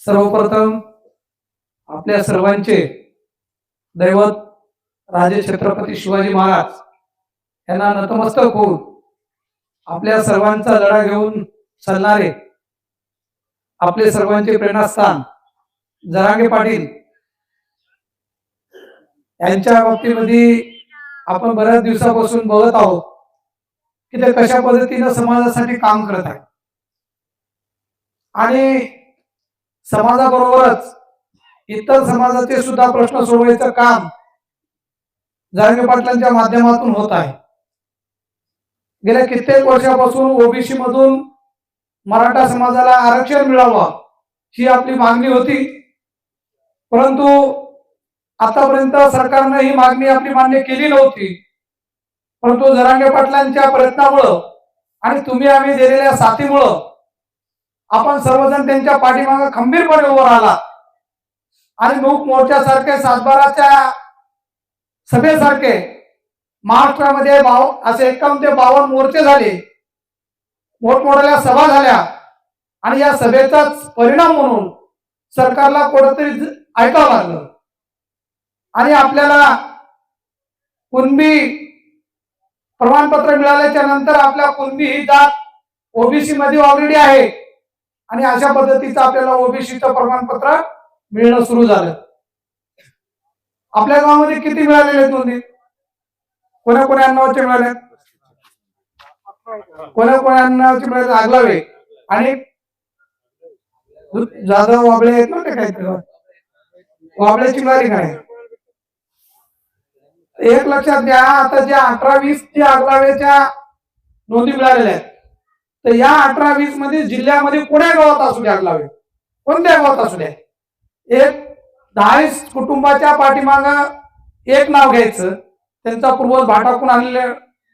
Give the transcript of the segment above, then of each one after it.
सर्वप्रथम आपल्या सर्वांचे दैवत राजे छत्रपती शिवाजी महाराज यांना नतमस्तक होऊन आपल्या सर्वांचा लढा घेऊन चालणारे आपले सर्वांचे प्रेरणास्थान जरांगे पाटील यांच्या बाबतीमध्ये आपण बऱ्याच दिवसापासून बघत आहोत की ते कशा पद्धतीनं समाजासाठी काम करत आहे आणि समाजाबरोबरच इतर समाजाचे सुद्धा प्रश्न सोडवायचं काम जारंगे पाटलांच्या माध्यमातून होत आहे. गेल्या कित्येक वर्षापासून ओबीसी मधून मराठा समाजाला आरक्षण मिळावं ही आपली मागणी होती. परंतु आतापर्यंत सरकारनं ही मागणी आपली मान्य केली नव्हती. परंतु जरांगे पाटलांच्या प्रयत्नामुळं आणि तुम्ही आम्ही दिलेल्या साथीमुळं आपण सर्वजण त्यांच्या पाठीमागे खंबीरपणे उभं राहिला आणि मूक मोर्चासारखे सातबाराच्या सभेसारखे महाराष्ट्रामध्ये बाव असे एकावन्न ते बावन्न मोर्चे झाले. मोठमोठ्या सभा झाल्या. आणि या सभेचाच परिणाम म्हणून सरकारला कोणतरी ऐकावं लागलं. आणि आपल्याला कुणबी प्रमाणपत्र मिळाल्याच्या नंतर आपल्या कुणबी ही जात ओबीसी मध्ये ऑलरेडी आहे. आणि अशा पद्धतीचं आपल्याला ओबीसीचं प्रमाणपत्र मिळणं सुरू झालं. आपल्या गावामध्ये किती मिळालेले आहेत नोंदी? कोण्या कोण्या नावाचे मिळाले कोण्या कोण्या नावाचे मिळाले आगलावे. आणि जाधव वाबळे आहेत ना ते काहीतरी? वाबळ्याची मिळाली काय एक लक्षात घ्या आता ज्या अठरा वीस ज्या आगलावेच्या नोंदी मिळालेल्या आहेत तर या अठरा वीसमध्ये जिल्ह्यामध्ये कोण्या गावात असू द्या लावे कोणत्या गावात असू द्या? एक दहावीस कुटुंबाच्या पाठीमाग एक नाव घ्यायचं. त्यांचा पूर्वज भाटाकून आणलेल्या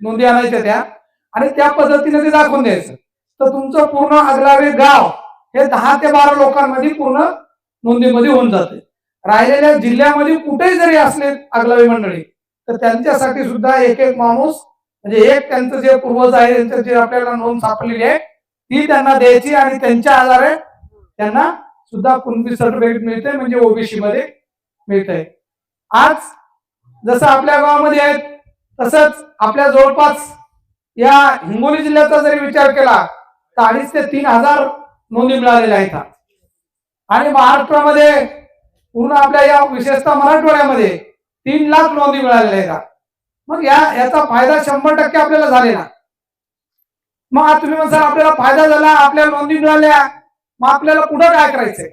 नोंदी आणायच्या त्या. आणि त्या पद्धतीने ते दाखवून द्यायचं. तर तुमचं पूर्ण अगलावे गाव हे दहा ते बारा लोकांमध्ये पूर्ण नोंदीमध्ये होऊन जाते. राहिलेल्या जिल्ह्यामध्ये कुठेही जरी असले अगलावी मंडळी तर त्यांच्यासाठी सुद्धा एक एक माणूस म्हणजे एक त्यांचं जे पूर्वज आहे त्यांचं जे आपल्याला नोंद सापडलेली आहे ती त्यांना द्यायची आणि त्यांच्या आधारे त्यांना सुद्धा कुणबी सर्टिफिकेट मिळते म्हणजे ओबीसी मध्ये मिळतंय. आज जसं आपल्या गावामध्ये आहेत तसंच आपल्या जवळपास या हिंगोली जिल्ह्याचा जरी विचार केला तर अडीच ते तीन हजार नोंदी मिळालेल्या आहेत आणि महाराष्ट्रामध्ये पूर्ण आपल्या या विशेषतः मराठवाड्यामध्ये तीन लाख नोंदी मिळालेल्या आहेत मग या याचा फायदा शंभर टक्के आपल्याला झालेला. मग आज तुम्ही म्हणसाल आपल्याला फायदा झाला आपल्याला नोंदी मिळाल्या. मग आपल्याला पुढं काय करायचंय?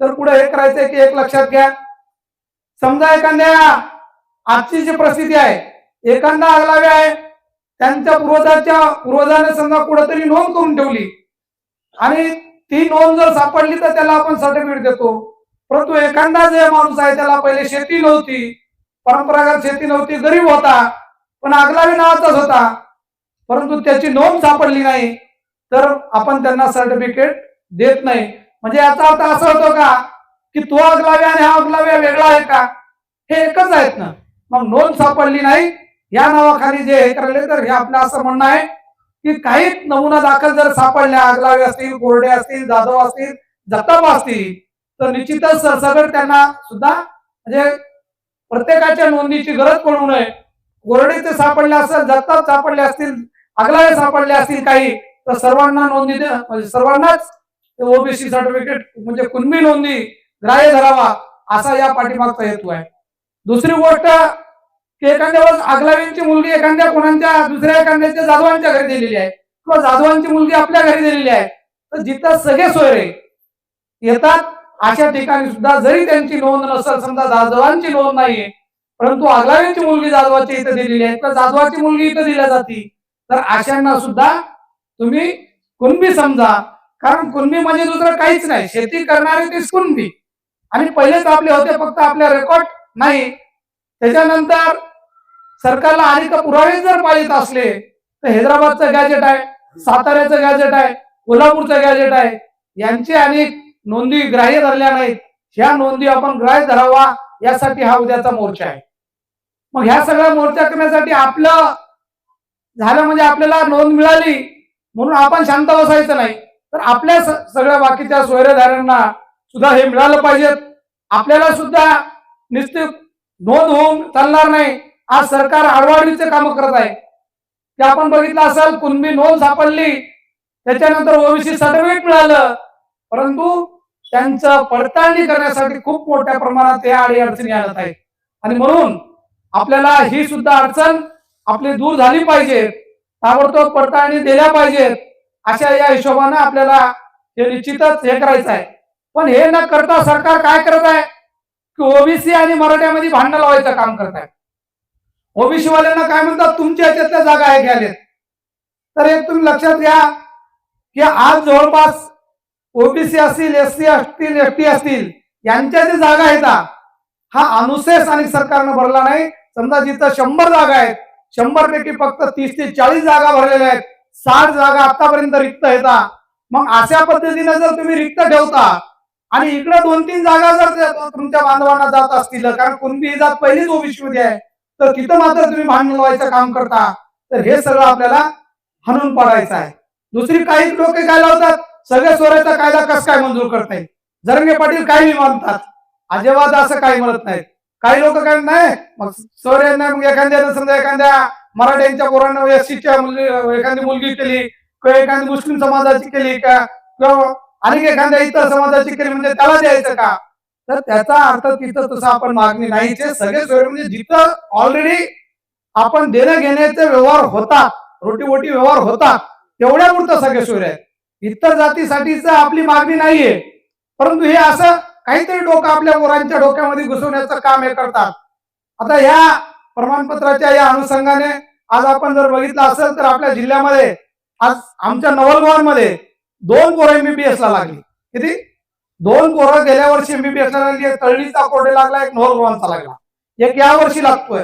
तर पुढे हे करायचंय की एक लक्षात घ्या. समजा एखाद्या आजची जी परिस्थिती आहे एखादा आगलावे आहे त्यांच्या पूर्वजांच्या पूर्वजाने समजा कुठेतरी नोंद करून ठेवली. आणि ती नोंद जर सापडली तर त्याला आपण सर्टिफिकेट देतो. परंतु एखादा जे माणूस आहे त्याला पहिले शेती नव्हती. परंपरागत शेती नव्हती गरीब होता पण आगलावी नावाचाच होता. परंतु त्याची नोंद सापडली नाही तर आपण त्यांना सर्टिफिकेट देत नाही. म्हणजे याचा अर्थ असा होतो का की तो अगलावे आणि हा अगलाव्या वेगळा आहे का? हे एकच आहेत ना. मग नोंद सापडली नाही या नावाखाली जे हे करले तर हे आपलं असं म्हणणं आहे की काही नमुना दाखल जर सापडल्या अगलावे असतील कोरडे असतील जाधव असतील जगताप असतील तर निश्चितच सरसकट त्यांना सुद्धा म्हणजे प्रत्येकाच्या नोंदीची गरज पडू नये. कोरडेचे सापडले असेल जगताप सापडले असतील अगलावे सापडले असतील काही तर सर्वांना नोंदी म्हणजे सर्वांनाच ओबीसी सर्टिफिकेट म्हणजे कुणबी नोंदी ग्राह्य धरावा असा या पाठीमागचा हेतू आहे. दुसरी गोष्ट की एखाद्या वेळेस आगलावींची मुलगी एखाद्या कोणाच्या दुसऱ्या एखाद्याच्या जाधवांच्या घरी दिलेली आहे. किंवा जाधवांची मुलगी आपल्या घरी दिलेली आहे. तर जिथं सगळे सोयरे येतात अशा ठिकाणी सुद्धा जरी त्यांची नोंद नसेल समजा जाधवांची नोंद नाहीये परंतु आगलावींची मुलगी जाधवाची इथं दिलेली आहे. किंवा जाधवाची मुलगी इथं दिल्या जाते. तर अशांना सुद्धा तुम्ही कुणबी समजा कारण कुणबी म्हणजे दुसरं काहीच नाही. शेती करणारे ते कुणबी. आणि पहिलेच आपले होते फक्त आपल्या रेकॉर्ड नाही. त्याच्यानंतर सरकारला अनेक पुरावे जर पाहिजेत असले तर हैदराबादचं गॅजेट आहे साताऱ्याचं गॅजेट आहे कोल्हापूरचं गॅजेट आहे. यांचे अनेक नोंदी ग्राह्य धरल्या नाहीत. ह्या नोंदी आपण ग्राह्य धरावा यासाठी हा उद्याचा मोर्चा आहे. मग ह्या सगळ्या मोर्चा करण्यासाठी आपलं झालं म्हणजे आपल्याला नोंद मिळाली म्हणून आपण शांत बसायचं नाही. तर आपल्या सगळ्या बाकीच्या सोयरेदारांना सुद्धा हे मिळालं पाहिजेत. आपल्याला सुद्धा निश्चित नोंद होऊन चालणार नाही. आज सरकार आडवाडीचे काम करत आहे. ते आपण बघितलं असेल कुणबी नोंद सापडली. त्याच्यानंतर ओबीसी सर्टिफिकेट मिळालं. परंतु त्यांचं पडताळणी करण्यासाठी खूप मोठ्या प्रमाणात या आडी अडचणी आणत आहेत. आणि म्हणून आपल्याला ही सुद्धा अडचण आपली दूर झाली पाहिजे. ताबडतोब पडताळणी दिल्या पाहिजेत. अशा या हिशोबानं आपल्याला हे निश्चितच हे करायचं आहे. पण हे न करता सरकार काय करत आहे? की ओबीसी आणि मराठ्यामध्ये भांडण लावायचं काम करत आहे. ओबीसी वाल्यांना काय म्हणतात? तुमच्या याच्यातल्या जागा आहे घ्यायला. तर एक तुम्ही लक्षात घ्या की आज जवळपास ओबीसी असतील एस सी असतील एस टी असतील यांच्या जे जागा आहेत हा, हा अनुशेष आणि सरकारनं भरला नाही. समजा जिथं शंभर जागा आहेत शंभर पैकी फक्त तीस ते चाळीस जागा भरलेल्या आहेत. साठ जागा आतापर्यंत रिक्त आहेत मग अशा पद्धतीने जर तुम्ही रिक्त ठेवता आणि इकडे दोन तीन जागा जर तुमच्या बांधवांना जात असतील कारण कुणबी ही जात पहिलीच ओबीसी मध्ये आहे तर तिथं मात्र तुम्ही भांडण लावायचं काम करता. तर हे सगळं आपल्याला हाणून पाडायचं आहे. दुसरी काही लोक काय लावतात? सगळे स्वराचा कायदा कस काय मंजूर करता येईल? जरंगे पाटील काही मानतात. अजिबात असं काही म्हणत नाहीत. काही लोक काय नाही मग सोरे नाही मग एखाद्या समजा एखाद्या मराठ्यांच्या पोरांना एससीच्या मुली एखादी मुलगी केली किंवा एखादी मुस्लिम समाजाची केली का किंवा आणि एखाद्या इतर समाजाची केली म्हणजे त्याला द्यायचं का? तर त्याचा अर्थ तिथं तसं आपण मागणी नाहीचे सगळे सोय म्हणजे जिथं ऑलरेडी आपण देणं घेण्याचे व्यवहार होता रोटी व्यवहार होता तेवढ्या पुरतं सगळे सोय आहेत. इतर जातीसाठीच आपली मागणी नाहीये. परंतु हे असं काहीतरी डोकं आपल्या मुलांच्या डोक्यामध्ये घुसवण्याचं काम हे करतात. आता या प्रमाणपत्राच्या या अनुषंगाने आज आपण जर बघितलं असेल तर आपल्या जिल्ह्यामध्ये आज आमच्या नवलगावांमध्ये दोन पोरं एमबीबीएस ला लागली. किती? दोन पोरं गेल्या वर्षी एमबीबीएस ला लागली. तळलीचा तळणीचा कोरडे लागला एक नवलगावांचा लागला. एक या वर्षी लागतोय.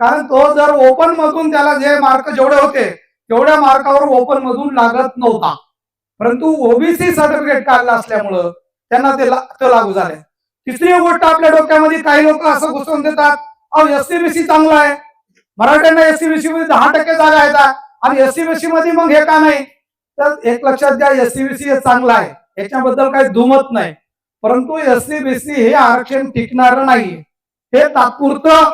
कारण तो जर ओपन मधून त्याला जे मार्क जेवढे होते तेवढ्या मार्कावर ओपन मधून लागत नव्हता. परंतु ओबीसी सर्टिफिकेट काढलं असल्यामुळं त्यांना ते ला- लागू झाले. तिसरी गोष्ट आपल्या डोक्यामध्ये काही लोक असं घुसवून देतात अहो एससीबीसी चांगला आहे. मराठ्यांना एससीबीसी मध्ये दहा टक्के जागा आहेत आणि एससीबीसी मध्ये मग हे का नाही? तर एक लक्षात घ्या एससीबीसी हे चांगलं आहे. याच्याबद्दल काही दुमत नाही. परंतु एससीबीसी हे आरक्षण टिकणार नाही हे तात्पुरतं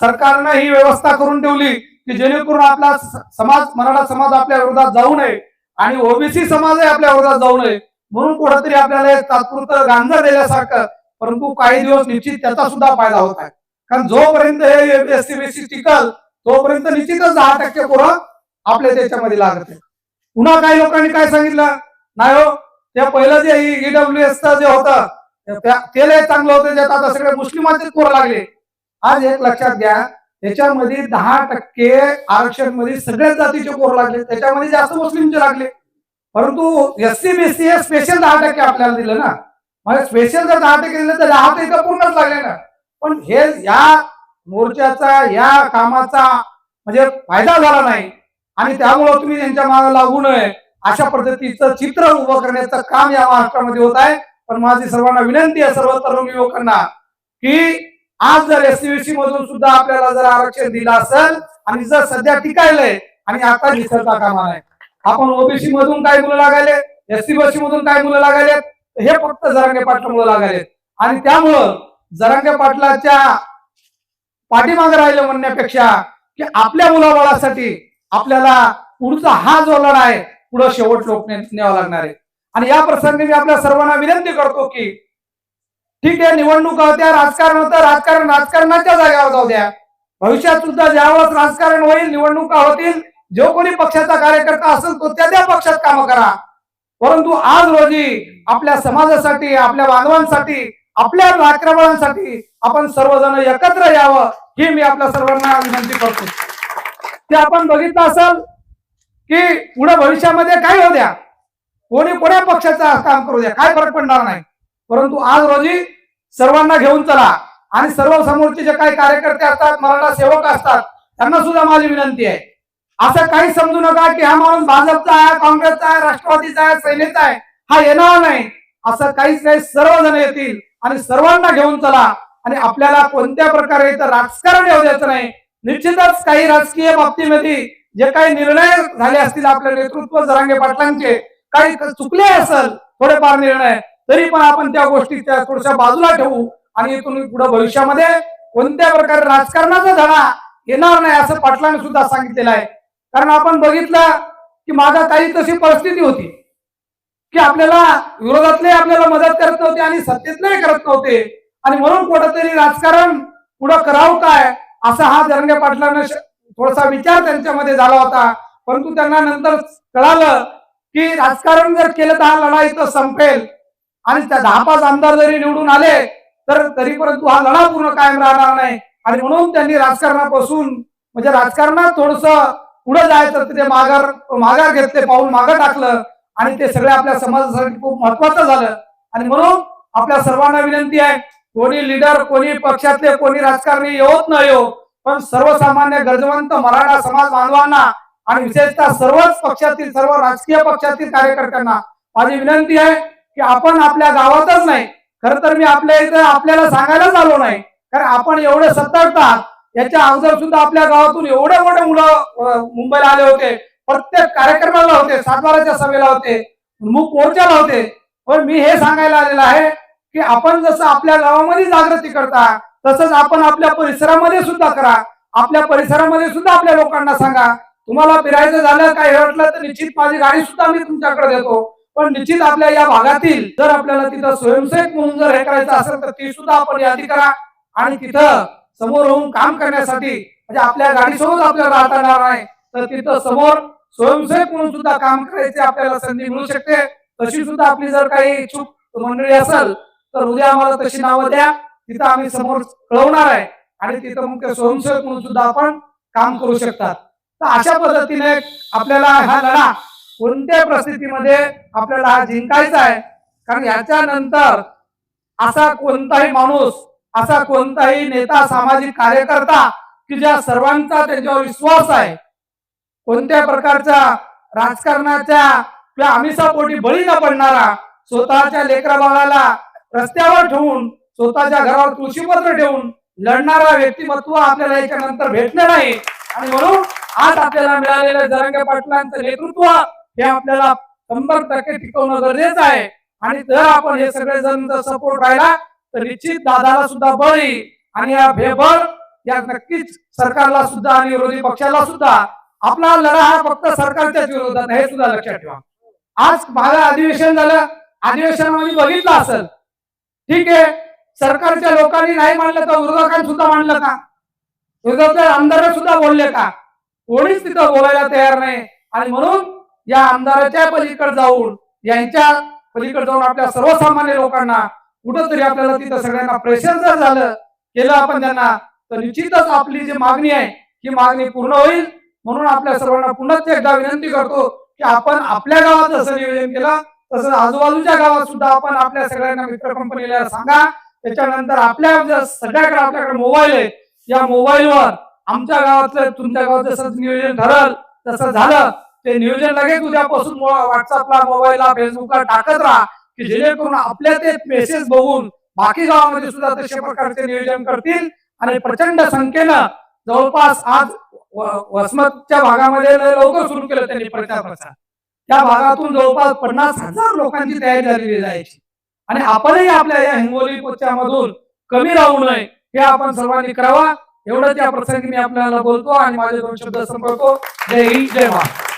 सरकारनं ही व्यवस्था करून ठेवली की जेणेकरून आपला समाज मराठा समाज आपल्या विरोधात जाऊ नये. आणि ओबीसी समाजही आपल्या वर्गात जाऊ नये. म्हणून कुठंतरी आपल्याला तात्पुरतं गांजर दिल्यासारखं परंतु काही दिवस निश्चित त्याचा सुद्धा फायदा होत आहे. कारण जोपर्यंत हे एससीबीसी टिकल तोपर्यंत निश्चितच दहा टक्के पोरं आपल्या त्याच्यामध्ये लागत आहे पुन्हा काही लोकांनी काय सांगितलं? नाही हो ते पहिलं जे ईडब्ल्यू एस जे होतं त्या- ते लय चांगलं होतं ज्यात आता सगळे मुस्लिमांचे पोरं लागले. आज एक लक्षात घ्या त्याच्यामध्ये दहा टक्के आरक्षणमध्ये सगळ्याच जातीचे कोर लागले. त्याच्यामध्ये जास्त मुस्लिमचे लागले. परंतु एससी बीसी हे स्पेशल दहा टक्के आपल्याला दिलं ना. म्हणजे स्पेशल जर दहा टक्के दिलं तर दहा टक्के पूर्णच लागले ना. पण हे या मोर्चाचा या कामाचा म्हणजे फायदा झाला नाही. आणि त्यामुळं तुम्ही त्यांच्या मागे लागू नये. अशा पद्धतीचं चित्र उभं करण्याचं काम या महाराष्ट्रामध्ये होत आहे. पण माझी सर्वांना विनंती आहे सर्व तरुण युवकांना की आज जर एससीबीसी मधून सुद्धा आपल्याला जर आरक्षण दिलं असेल आणि जर सध्या टिकायलंय आणि आता निसरता कामा नये आपण ओबीसी मधून काय मुलं लागायले? एससीबीसी मधून काय मुलं लागायले? हे फक्त जरांगे पाटलामुळे लागायलेत आणि त्यामुळं जरांगे पाटलाच्या पाठीमागे राहिलं म्हणण्यापेक्षा की आपल्या मुलाबाळासाठी आपल्याला पुढचा हा जो लढा आहे पुढं शेवट लोक न्यावा लागणार आहे. आणि या प्रसंगी मी आपल्या सर्वांना विनंती करतो की ठीक आहे निवडणुका होत्या राजकारण होतं राजकारण राजकारणाच्या जागेवर जाऊ द्या. भविष्यात सुद्धा ज्यावेळेस राजकारण होईल निवडणुका होतील जो कोणी पक्षाचा कार्यकर्ता असेल तो त्या त्या पक्षात काम करा. परंतु आज रोजी आपल्या समाजासाठी आपल्या बांधवांसाठी आपल्या रात्रबळांसाठी आपण सर्वजण एकत्र यावं ही मी आपल्या सर्वांना विनंती करतो. ते आपण बघितलं असेल की पुढे भविष्यामध्ये काय होऊ द्या. कोणी कोण्या पक्षाचा काम करू द्या काय फरक पडणार नाही. परंतु आज रोजी सर्वांना घेऊन चला. आणि सर्व समोरचे जे काही कार्यकर्ते असतात मराठा सेवक असतात त्यांना सुद्धा माझी विनंती आहे. असं काही समजू नका की हा माणूस भाजपचा आहे काँग्रेसचा आहे राष्ट्रवादीचा आहे सेनेचा आहे. हा येणार नाही. असं काहीच नाही. सर्वजण येतील आणि सर्वांना घेऊन चला. आणि आपल्याला कोणत्या प्रकारे इथं राजकारण येऊ द्यायचं नाही. निश्चितच काही राजकीय बाबतीमध्ये जे काही निर्णय झाले असतील आपल्या नेतृत्व जरांगे पाटलांचे काही चुकले असेल थोडेफार निर्णय. तरी पण आपण त्या गोष्टी त्या थोड्याशा बाजूला ठेवू आणि इथून पुढे भविष्यामध्ये कोणत्या प्रकारे राजकारणाचा धडा येणार नाही असं पाटलांनी सुद्धा सांगितलेलं आहे. कारण आपण बघितलं की माझा काही तशी परिस्थिती होती. की आपल्याला विरोधातले आपल्याला मदत करत नव्हते आणि सत्तेतले करत नव्हते. आणि म्हणून कुठंतरी राजकारण पुढं करावं काय असा हा जरंगे पाटलांना थोडासा विचार त्यांच्यामध्ये झाला होता. परंतु त्यांना नंतर कळालं की राजकारण जर केलं तर हा लढाई तर संपेल. आणि त्या दहा पाच आमदार जरी निवडून आले तर तरी परंतु हा लढा पूर्ण कायम राहणार नाही. आणि म्हणून त्यांनी राजकारणापासून म्हणजे राजकारणात थोडस पुढे जायचं ते माघार माघार घेतले पाऊल मागं टाकलं आणि ते सगळे आपल्या समाजासाठी खूप महत्वाचं झालं. आणि म्हणून आपल्या सर्वांना विनंती आहे कोणी लिडर कोणी पक्षातले कोणी राजकारणी येवत न येऊ पण सर्वसामान्य गरजवंत मराठा समाज बांधवांना आणि विशेषतः सर्वच पक्षातील सर्व राजकीय पक्षातील कार्यकर्त्यांना माझी विनंती आहे की आपण आपल्या गावातच नाही. खर तर मी आपल्या इथं आपल्याला सांगायलाच आलो नाही. कारण आपण एवढे सत्तरतात याच्या अगोदर सुद्धा आपल्या गावातून एवढे मोठे मुलं मुंबईला आले होते. प्रत्येक कार्यक्रमाला होते सातबाराच्या सभेला होते मुख मोर्चाला होते. पण मी हे सांगायला आलेलं आहे की आपण जसं आपल्या गावामध्ये जागृती करता तसंच आपण आपल्या परिसरामध्ये सुद्धा करा. आपल्या परिसरामध्ये सुद्धा आपल्या लोकांना सांगा. तुम्हाला फिरायचं झालं काय हटलं तर निश्चित माझी गाडी सुद्धा मी तुमच्याकडे देतो. पण निश्चित आपल्या या भागातील जर आपल्याला तिथं स्वयंसेवक म्हणून जर हे करायचं असेल तर ती सुद्धा आपण यादी करा. आणि तिथं समोर होऊन काम करण्यासाठी म्हणजे आपल्या गाडीसोबत आपल्याला राहता येणार नाही तर तिथं समोर स्वयंसेवक म्हणून सुद्धा काम करायची आपल्याला संधी मिळू शकते. तशी सुद्धा आपली जर काही इच्छुक मंडळी असेल तर उद्या आम्हाला तशी नावं द्या. तिथं आम्ही समोर कळवणार आहे. आणि तिथं मग ते स्वयंसेवक म्हणून सुद्धा आपण काम करू शकतात. तर अशा पद्धतीने आपल्याला हा लढा कोणत्या परिस्थितीमध्ये आपल्याला हा जिंकायचा आहे. कारण याच्यानंतर असा कोणताही माणूस असा कोणताही नेता सामाजिक कार्यकर्ता की ज्या सर्वांचा त्यांच्यावर विश्वास आहे कोणत्या प्रकारच्या राजकारणाच्या किंवा आमिषापोटी बळी न पडणारा स्वतःच्या लेकरा बाळाला रस्त्यावर ठेवून स्वतःच्या घरावर तुळशीपत्र ठेवून लढणारा व्यक्तिमत्व आपल्याला याच्यानंतर भेटलं नाही. आणि म्हणून आज आपल्याला मिळालेलं जरंगे पाटलांचं नेतृत्व हे आपल्याला शंभर टक्के टिकवणं गरजेचं आहे. आणि जर आपण हे सगळेजण जर सपोर्ट राहिला तर निश्चित दादाला सुद्धा बळी आणि या भेबळ या नक्कीच सरकारला सुद्धा आणि विरोधी पक्षाला सुद्धा आपला लढा हा फक्त सरकारच्याच विरोधात हे सुद्धा लक्षात ठेवा. आज माझं अधिवेशन झालं. अधिवेशनामध्ये बघितलं असेल. ठीक आहे. सरकारच्या लोकांनी नाही मानलं तर विरोधकांनी सुद्धा मानलं का? विरोधकाचे आमदार सुद्धा बोलले का? कोणीच तिथं बोलायला तयार नाही. आणि म्हणून या आमदाराच्या पलीकडे जाऊन यांच्या पलीकडे जाऊन आपल्या सर्वसामान्य लोकांना कुठंतरी आपल्याला तिथं सगळ्यांना प्रेशर जर झालं केलं आपण त्यांना तर निश्चितच आपली जी मागणी आहे ही मागणी पूर्ण होईल. म्हणून आपल्या सर्वांना पुन्हा एकदा विनंती करतो की आपण आपल्या गावात जसं नियोजन केलं तसंच आजूबाजूच्या गावात सुद्धा आपण आपल्या सगळ्यांना मित्र कंपनीला सांगा. त्याच्यानंतर आपल्या सगळ्याकडे आपल्याकडे मोबाईल आहे या मोबाईलवर आमच्या गावातलं तुमच्या गावात जसं नियोजन ठरल तसं झालं. ते नियोजन लगेच उद्यापासून व्हॉट्सअपला मोबाईलला फेसबुकला टाकत राहा की जेणेकरून आपल्या ते मेसेज बघून बाकी गावामध्ये सुद्धा तशा प्रकारचे नियोजन करतील. आणि प्रचंड संख्येनं जवळपास आज वसमतच्या भागामध्ये लवकर सुरू केलं त्यांनी प्रचार प्रसार. त्या भागातून जवळपास पन्नास हजार लोकांची तयारी झालेली जायची. आणि आपणही आपल्या या हिंगोली मधून कमी राहू नये हे आपण सर्वांनी करावा. एवढंच या प्रसंगी मी आपल्याला बोलतो आणि माझे दोन शब्द संपवतो. जय हिंद जय महाराष्ट्र